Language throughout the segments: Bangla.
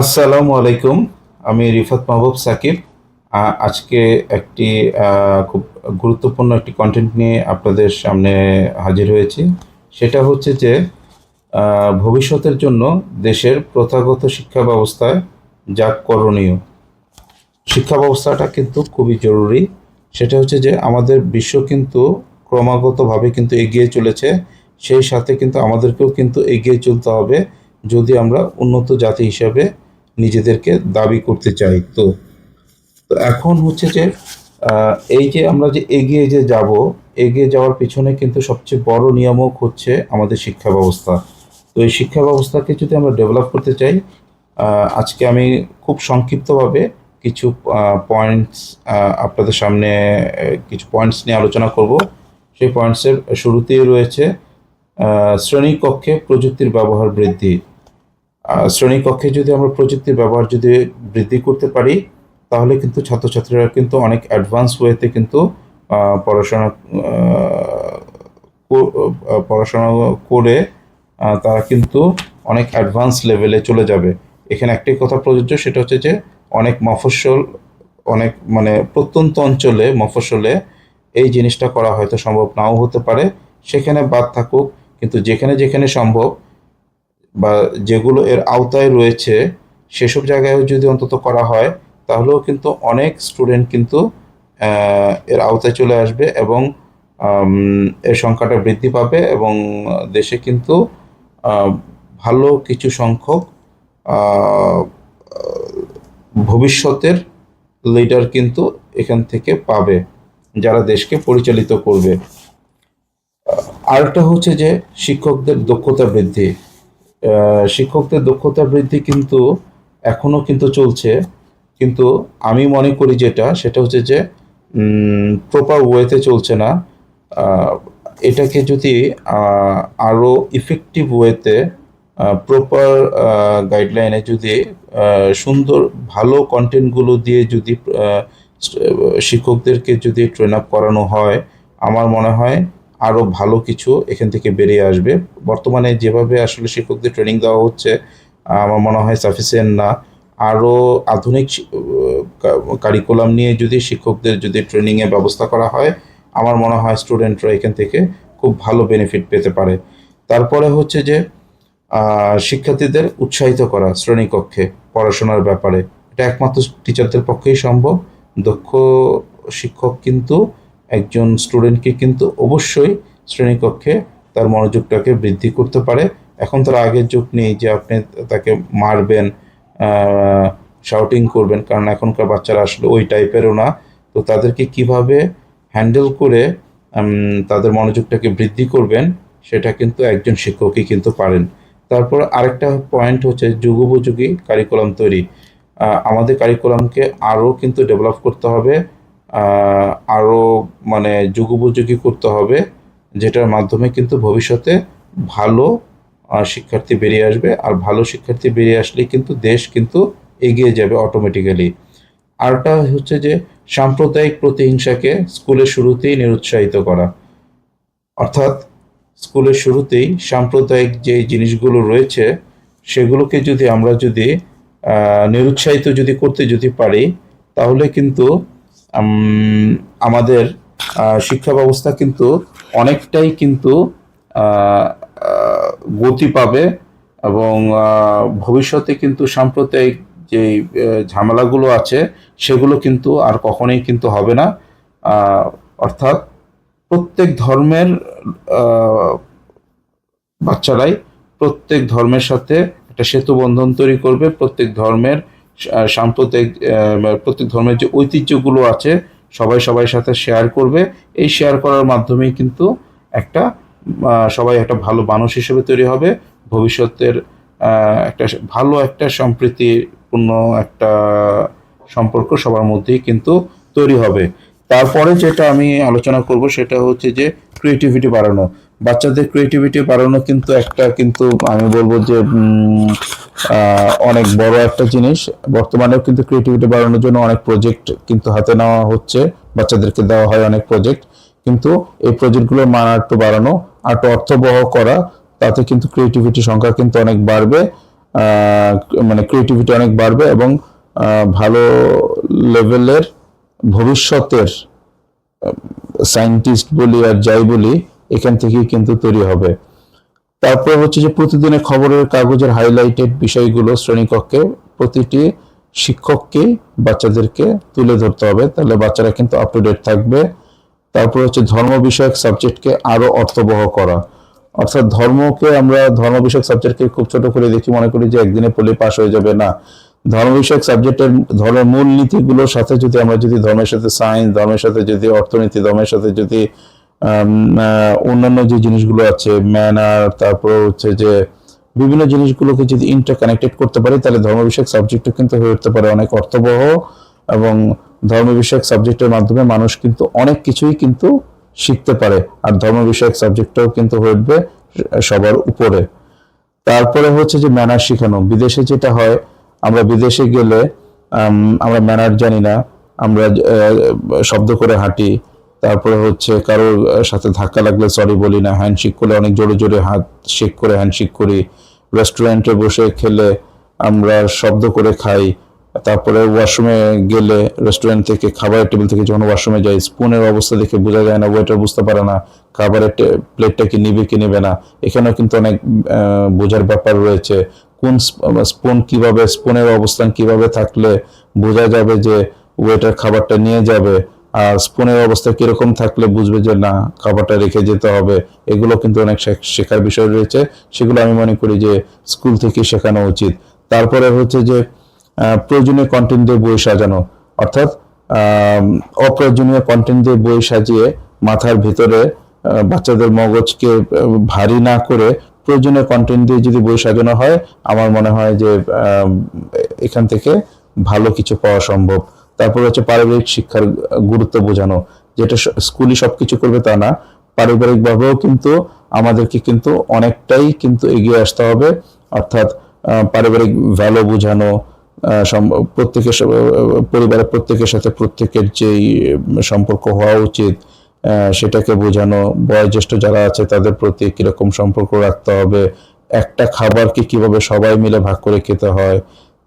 আসসালামু আলাইকুম, আমি রিফাত মাহবুব সাকিব। আজকে একটি খুব গুরুত্বপূর্ণ একটি কন্টেন্ট নিয়ে আপনাদের সামনে হাজির হয়েছি। সেটা হচ্ছে যে ভবিষ্যতের জন্য দেশের প্রথাগত শিক্ষা ব্যবস্থায় যা করণীয়। শিক্ষা ব্যবস্থাটা কিন্তু খুবই জরুরি। সেটা হচ্ছে যে, আমাদের বিশ্ব কিন্তু ক্রমাগতভাবে কিন্তু এগিয়ে চলেছে। সেই সাথে কিন্তু আমাদেরকেও কিন্তু এগিয়ে চলতে হবে। যদি আমরা উন্নত জাতি হিসাবে নিজেদেরকে দাবি করতে চাই। তো তো এখন হচ্ছে যে এই যে আমরা যে এগিয়ে যে যাব, এগিয়ে যাওয়ার পিছনে কিন্তু সবচেয়ে বড় নিয়ামক হচ্ছে আমাদের শিক্ষা ব্যবস্থা। তো এই শিক্ষা ব্যবস্থাকে যদি আমরা ডেভেলপ করতে চাই আজকে আমি খুব সংক্ষিপ্তভাবে কিছু পয়েন্টস আপনাদের সামনে কিছু পয়েন্টস নিয়ে আলোচনা করব। সেই পয়েন্টসের শুরুতেই রয়েছে শ্রেণীকক্ষে প্রযুক্তির ব্যবহার বৃদ্ধি। শ্রেণীকক্ষে যদি আমরা প্রযুক্তির ব্যবহার যদি বৃদ্ধি করতে পারি, তাহলে কিন্তু ছাত্রছাত্রীরা কিন্তু অনেক অ্যাডভান্স ওয়েতে কিন্তু পড়াশোনা পড়াশোনা করে তারা কিন্তু অনেক অ্যাডভান্স লেভেলে চলে যাবে। এখানে একটাই কথা প্রযোজ্য, সেটা হচ্ছে যে অনেক মফস্বল, অনেক মানে প্রত্যন্ত অঞ্চলে, মফস্বলে এই জিনিসটা করা হয়তো সম্ভব নাও হতে পারে। সেখানে বাদ থাকুক, কিন্তু যেখানে যেখানে সম্ভব বা যেগুলো এর আওতায় রয়েছে, সেসব জায়গায়ও যদি অন্তত করা হয়, তাহলেও কিন্তু অনেক স্টুডেন্ট কিন্তু এর আওতায় চলে আসবে এবং এর সংখ্যাটা বৃদ্ধি পাবে এবং দেশে কিন্তু ভালো কিছু সংখ্যক ভবিষ্যতের লিডার কিন্তু এখান থেকে পাবে, যারা দেশকে পরিচালিত করবে। আরেকটা হচ্ছে যে শিক্ষকদের দক্ষতা বৃদ্ধি। শিক্ষকদের দক্ষতা বৃদ্ধি কিন্তু এখনও কিন্তু চলছে। কিন্তু আমি মনে করি যেটা, সেটা হচ্ছে যে প্রপার ওয়েতে চলছে না। এটাকে যদি আরও ইফেক্টিভ ওয়েতে প্রপার গাইডলাইনে যদি সুন্দর, ভালো কন্টেন্টগুলো দিয়ে যদি শিক্ষকদেরকে যদি ট্রেন আপ করানো হয়, আমার মনে হয় আরও ভালো কিছু এখান থেকে বেরিয়ে আসবে। বর্তমানে যেভাবে আসলে শিক্ষকদের ট্রেনিং দেওয়া হচ্ছে, আমার মনে হয় সাফিসিয়েন্ট না। আরও আধুনিক কারিকুলাম নিয়ে যদি শিক্ষকদের যদি ট্রেনিংয়ের ব্যবস্থা করা হয়, আমার মনে হয় স্টুডেন্টরা এখান থেকে খুব ভালো বেনিফিট পেতে পারে। তারপরে হচ্ছে যে শিক্ষার্থীদের উৎসাহিত করা শ্রেণীকক্ষে পড়াশোনার ব্যাপারে। এটা একমাত্র টিচারদের পক্ষেই সম্ভব। দক্ষ শিক্ষক কিন্তু একজন স্টুডেন্টকে কিন্তু অবশ্যই শ্রেণীকক্ষে তার মনোযোগটাকে বৃদ্ধি করতে পারে। এখন তার আগের যুগ নেই যে আপনি তাকে মারবেন শাউটিং করবেন, কারণ এখনকার বাচ্চারা আসলে ওই টাইপেরও না। তো তাদেরকে কীভাবে হ্যান্ডেল করে তাদের মনোযোগটাকে বৃদ্ধি করবেন, সেটা কিন্তু একজন শিক্ষকই কিন্তু পারেন। তারপর আরেকটা পয়েন্ট হচ্ছে যুগোপযোগী কারিকুলাম তৈরি। আমাদের কারিকুলামকে আরও কিন্তু ডেভেলপ করতে হবে আরও মানে যুগোপযোগী করতে হবে, যেটার মাধ্যমে কিন্তু ভবিষ্যতে ভালো শিক্ষার্থী বেরিয়ে আসবে। আর ভালো শিক্ষার্থী বেরিয়ে আসলে কিন্তু দেশ কিন্তু এগিয়ে যাবে অটোমেটিক্যালি আরটা হচ্ছে যে সাম্প্রদায়িক প্রতিহিংসাকে স্কুলের শুরুতেই নিরুৎসাহিত করা। অর্থাৎ স্কুলের শুরুতেই সাম্প্রদায়িক যে জিনিসগুলো রয়েছে, সেগুলোকে যদি আমরা যদি নিরুৎসাহিত যদি করতে যদি পারি, তাহলে কিন্তু আমাদের শিক্ষা ব্যবস্থা কিন্তু অনেকটাই কিন্তু গতি পাবে এবং ভবিষ্যতে কিন্তু সাম্প্রদায়িক যে ঝামেলাগুলো আছে, সেগুলো কিন্তু আর কখনোই কিন্তু হবে না। অর্থাৎ প্রত্যেক ধর্মের বাচ্চারাই প্রত্যেক ধর্মের সাথে একটা সেতু বন্ধন তৈরি করবে। প্রত্যেক ধর্মের সাম্প্রতিক প্রত্যেক ধর্মের যে ঐতিহ্যগুলো আছে সবাই সবাই সাথে শেয়ার করবে। এই শেয়ার করার মাধ্যমেই কিন্তু একটা সবাই একটা ভালো মানুষ হিসেবে তৈরি হবে। ভবিষ্যতের একটা ভালো একটা সম্প্রীতিপূর্ণ একটা সম্পর্ক সবার মধ্যেই কিন্তু তৈরি হবে। তারপরে যেটা আমি আলোচনা করব সেটা হচ্ছে যে ক্রিয়েটিভিটি বাড়ানো। বাচ্চাদের ক্রিয়েটিভিটি বাড়ানো কিন্তু একটা কিন্তু আমি বলব যে অনেক বড় একটা জিনিস। বর্তমানেও কিন্তু ক্রিয়েটিভিটি বাড়ানোর জন্য অনেক প্রজেক্ট কিন্তু হাতে নেওয়া হচ্ছে। বাচ্চাদেরকে দেওয়া হয় অনেক প্রজেক্ট কিন্তু এই প্রজেক্টগুলোর মান আরেকটু বাড়ানো আর একটু অর্থবহ করা, তাতে কিন্তু ক্রিয়েটিভিটি সংখ্যা কিন্তু অনেক বাড়বে। মানে ক্রিয়েটিভিটি অনেক বাড়বে এবং ভালো লেভেলের ভবিষ্যতের সায়েন্টিস্ট বলি আর যাই বলি, এখান থেকেই কিন্তু তৈরি হবে। তারপরে হচ্ছে যে প্রতিদিনের খবরের কাগজের হাইলাইটেড বিষয়গুলো শ্রেণীকক্ষে প্রতিটি শিক্ষককে বাচ্চাদেরকে তুলে ধরতে হবে। তাহলে বাচ্চারা কিন্তু আপ টু ডেট থাকবে। তারপর হচ্ছে ধর্ম বিষয়ক সাবজেক্টকে আরও অর্থবহ করা। অর্থাৎ ধর্মকে আমরা ধর্ম বিষয়ক সাবজেক্টকে খুব ছোট করে দেখি, মনে করি যে একদিনে পড়লে পাস হয়ে যাবে। না, ধর্ম বিষয়ক সাবজেক্টের ধর্মের মূল নীতিগুলোর সাথে যদি আমরা যদি ধর্মের সাথে সায়েন্স ধর্মের সাথে যদি অর্থনীতি, ধর্মের সাথে যদি অন্যান্য যে জিনিসগুলো আছে ম্যানার তারপর হচ্ছে যে বিভিন্ন জিনিসগুলোকে যদি ইন্টারকানেক্টেড করতে পারি, তাহলে ধর্ম বিষয়ক সাবজেক্টও কিন্তু হয়ে উঠতে পারে অনেক অর্থবহ এবং ধর্ম বিষয়ক সাবজেক্টের মাধ্যমে মানুষ কিন্তু অনেক কিছুই কিন্তু শিখতে পারে আর ধর্ম বিষয়ক সাবজেক্টটাও কিন্তু হয়ে উঠবে সবার উপরে। তারপরে হচ্ছে যে ম্যানার শেখানো। বিদেশে যেটা হয়, আমরা বিদেশে গেলে আমরা ম্যানার জানি না, আমরা শব্দ করে হাঁটি তারপরে হচ্ছে কারোর সাথে ধাক্কা লাগলে সরি বলি না হ্যান্ডশেক করলে অনেক জোরে জোরে হাত শেক করে হ্যান্ডশেক করি। রেস্টুরেন্টে বসে খেলে আমরা শব্দ করে খাই। তারপরে ওয়াশরুমে গেলে রেস্টুরেন্ট থেকে খাবারের টেবিল থেকে যখন ওয়াশরুমে যাই স্পুনের অবস্থা দেখে বোঝা যায় না ওয়েটার বুঝতে পারে না, খাবারের প্লেটটা কি নিবে কি নিবে না। এখানেও কিন্তু অনেক বোঝার ব্যাপার রয়েছে। কোন স্পুন কীভাবে স্পুনের অবস্থান কীভাবে থাকলে বোঝা যাবে যে ওয়েটার খাবারটা নিয়ে যাবে। আর স্পুনের অবস্থা কীরকম থাকলে বুঝবে যে না খাবারটা রেখে যেতে হবে, এগুলো কিন্তু অনেক শেখ- শেখার বিষয় রয়েছে। সেগুলো আমি মনে করি যে স্কুল থেকে শেখানো উচিত। তারপরে হচ্ছে যে প্রয়োজনীয় কন্টেন্ট দিয়ে বই সাজানো। অর্থাৎ অপ্রয়োজনীয় কন্টেন্ট দিয়ে বই সাজিয়ে মাথার ভিতরে বাচ্চাদের মগজকে ভারী না করে প্রয়োজনীয় কন্টেন্ট দিয়ে যদি বই সাজানো হয়, আমার মনে হয় যে এখান থেকে ভালো কিছু পাওয়া সম্ভব। তারপর হচ্ছে পারিবারিক শিক্ষার গুরুত্ব বোঝানো, যেটা স্কুলই সবকিছু করবে তা না। পারিবারিক ভাবেও কিন্তু আমাদেরকে কিন্তু অনেকটাই কিন্তু এগিয়ে আসতে হবে। অর্থাৎ পারিবারিক ভ্যালু বোঝানো প্রত্যেকের পরিবারের প্রত্যেকের সাথে প্রত্যেকের যেই সম্পর্ক হওয়া উচিত সেটাকে বোঝানো, বয়োজ্যেষ্ঠ যারা আছে তাদের প্রতি কীরকম সম্পর্ক রাখতে হবে, একটা খাবারকে কীভাবে সবাই মিলে ভাগ করে খেতে হয়,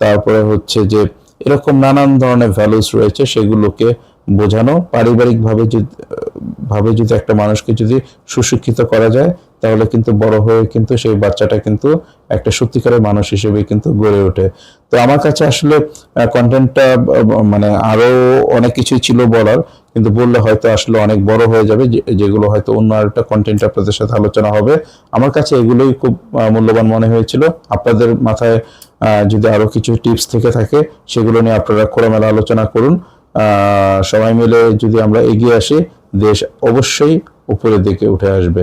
তারপরে হচ্ছে যে এরকম নানান ধরনের ভ্যালুস রয়েছে, সেগুলোকে বোঝানো, পারিবারিকভাবে যদি, ভাবে যদি একটা মানুষকে যদি সুশিক্ষিত করা যায় তাহলে কিন্তু বড় হয়ে কিন্তু সেই বাচ্চাটা কিন্তু একটা সত্যিকারের মানুষ হিসেবে কিন্তু গড়ে ওঠে। তো আমার কাছে আসলে কন্টেন্টটা মানে আরও অনেক কিছুই ছিল বলার, কিন্তু বললে হয়তো আসলে অনেক বড় হয়ে যাবে যেগুলো হয়তো অন্য আরেকটা কন্টেন্ট আপনাদের সাথে আলোচনা হবে। আমার কাছে এগুলোই খুব মূল্যবান মনে হয়েছিল। আপনাদের মাথায় যদি আরও কিছু টিপস থেকে থাকে, সেগুলো নিয়ে আপনারা খোলামেলা আলোচনা করুন। সবাই মিলে যদি আমরা এগিয়ে আসি, দেশ অবশ্যই উপরের দিকে উঠে আসবে।